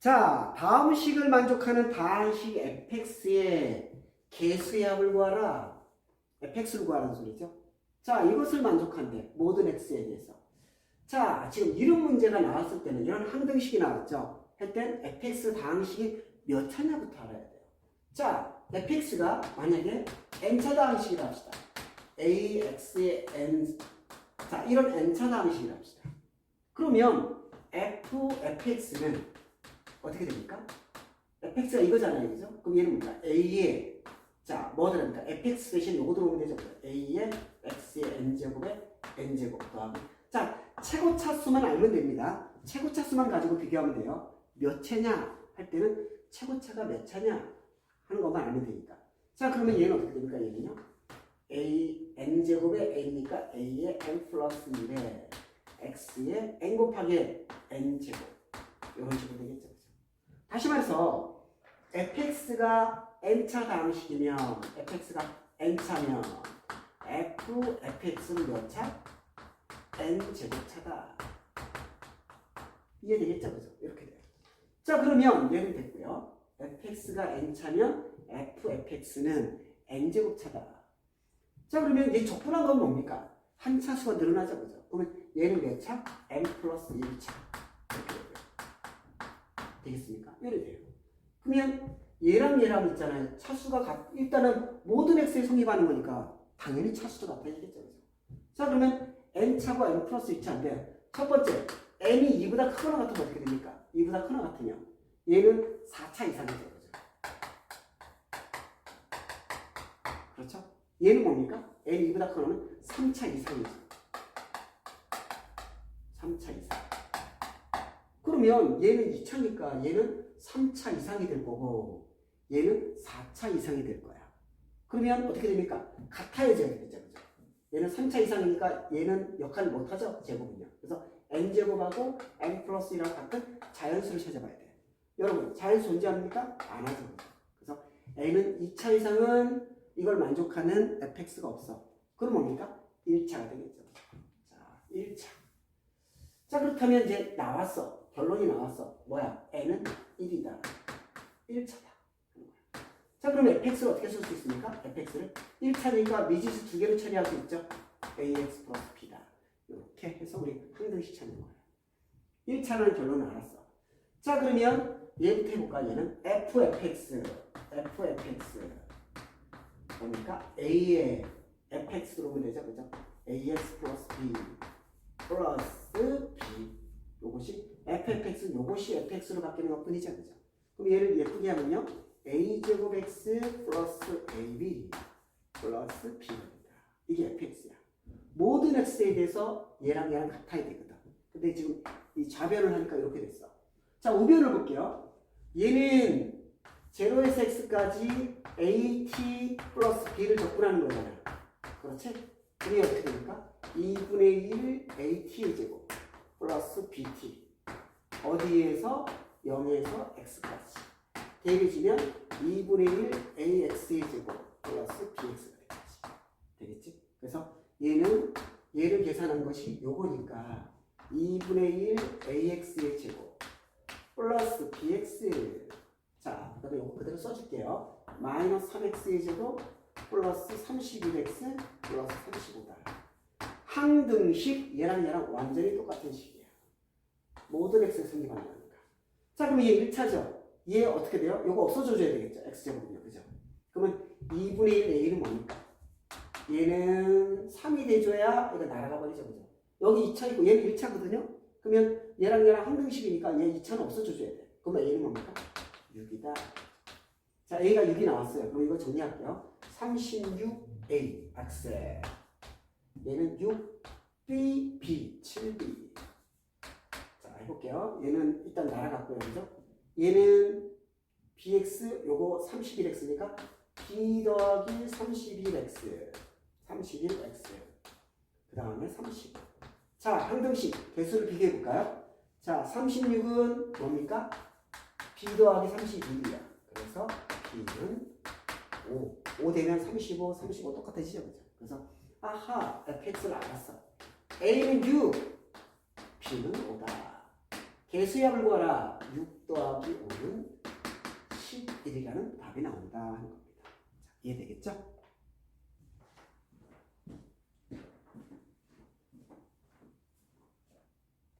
자, 다음 식을 만족하는 다항식 fx의 개수의 합을 구하라. fx를 구하라는 소리죠. 자, 이것을 만족한대. 모든 x에 대해서. 자, 지금 이런 문제가 나왔을 때는 이런 항등식이 나왔죠. 할땐 fx 다항식이 몇 차냐부터 알아야 돼요. 자, fx가 만약에 n차 다항식이라 합시다. ax의 n 자, 이런 n차 다항식이라 합시다. 그러면 f, fx는 어떻게 됩니까? fx가 이거잖아요, 그죠? 그럼 얘는 뭔가 a의 자, 뭐 들어갑니까? fx 대신 요거 들어오면 되죠. a의 x의 n제곱에 n제곱 더하기 자, 최고 차 수만 알면 됩니다. 최고 차 수만 가지고 비교하면 돼요. 몇 채냐 할 때는 최고 차가 몇 차냐 하는 것만 알면 되니까. 자, 그러면 얘는 어떻게 됩니까? 얘는요. a n제곱에 a니까 a의 n 플러스 1에 x의 n 곱하기 n제곱 이런 식으로 되겠죠. 다시 말해서 fx가 n차 다항식이면 fx가 n차면 f fx는 몇 차? n제곱차다. 이해되겠죠? 그죠? 이렇게 돼요. 자, 그러면 얘는 됐고요. fx가 n차면 f fx는 n제곱차다. 자, 그러면 얘 적분한 건 뭡니까? 한 차수가 늘어나죠, 그죠? 그러면 얘는 몇 차? n 플러스 1차. 되겠습니까? 이렇게 돼요. 그러면 얘랑 얘랑 있잖아요. 차수가 같, 일단은 모든 x에 성립하는 거니까 당연히 차수도 같아지겠죠? 자, 그러면 n차고 n 플러스 2차인데 첫 번째, n이 2보다 크거나 같으면 어떻게 됩니까? 2보다 크거나 같으면 얘는 4차 이상이죠, 그죠? 그렇죠? 얘는 뭡니까? n 2보다 크거나면 3차 이상이죠. 3차 이상. 그러면 얘는 2차니까 얘는 3차 이상이 될 거고 얘는 4차 이상이 될 거야. 그러면 어떻게 됩니까? 같아야지 되겠죠. 그죠? 얘는 3차 이상이니까 얘는 역할을 못하죠. 제곱은요. 그래서 n제곱하고 n 플러스 1하고 같은 자연수를 찾아봐야 돼요. 여러분 자연수 존재합니까? 안 하죠. 그래서 n은 2차 이상은 이걸 만족하는 fx가 없어. 그럼 뭡니까? 1차가 되겠죠. 자, 1차. 자, 그렇다면 이제 나왔어. 결론이 나왔어. 뭐야? n은 1이다. 1차다. 자, 그러면 fx를 어떻게 쓸 수 있습니까? fx를 1차니까 미지수 두 개로 처리할 수 있죠. ax 플러스 b다. 이렇게 해서 우리 항등식 찾는 거예요. 1차는 결론을 알았어. 자, 그러면 얘부터 해볼까? 얘는 ffx, ffx. 뭡니까? a의 fx 들어오면 되죠, 그죠? ax 플러스 b 플러스 b. 요것이 fx는 요것이 fx로 바뀌는 것 뿐이죠, 그죠? 그럼 얘를 예쁘게 하면요. a제곱 x 플러스 ab 플러스 b입니다. 이게 fx야. 모든 x에 대해서 얘랑 얘랑 같아야 되거든. 근데 지금 이 좌변을 하니까 이렇게 됐어. 자, 우변을 볼게요. 얘는 0에서 x까지 at 플러스 b를 적분하는 거잖아요. 그렇지? 그게 어떻게 됩니까? 2분의 1 at의 제곱 플러스 bt 어디에서 0에서 x까지 대비지면 2분의 1 ax의 제곱 플러스 bx가 되겠지. 되겠지? 그래서 얘는 얘를 계산한 것이 요거니까 2분의 1 ax의 제곱 플러스 bx 자, 그다음에 요거 그대로 써줄게요. 마이너스 3x의 제곱 플러스 31x 플러스 35다. 항등식 얘랑 얘랑 완전히 똑같은 식이야. 모든 x에 성립하는 거니까. 자, 그럼 얘 1차죠. 얘 어떻게 돼요? 요거 없어져줘야 되겠죠. x제곱은요. 그죠? 그러면 2분의 1 a는 뭡니까? 얘는 3이 돼줘야 이거 날아가 버리죠. 그죠? 여기 2차 있고 얘는 1차거든요. 그러면 얘랑 얘랑 항등식이니까 얘 2차는 없어져줘야 돼. 그러면 a는 뭡니까? 6이다. 자, a가 6이 나왔어요. 그럼 이거 정리할게요. 36a 악셀. 얘는 6b, b, 7b. 자, 해볼게요. 얘는 일단 날아갔고요. 그죠? 얘는 bx, 요거 31x니까 b 더하기 31x. 31x. 그 다음에 30. 자, 항등식 개수를 비교해볼까요? 자, 36은 뭡니까? b 더하기 31이야. 그래서 b는 5. 5 되면 35, 35 똑같아지죠. 그죠? 그래서 아하, fx를 알았어. a는 6, b는 5다. 개수합을 구하라. 6 더하기 5는 11이라는 답이 나온다 하는 겁니다. 자, 이해되겠죠?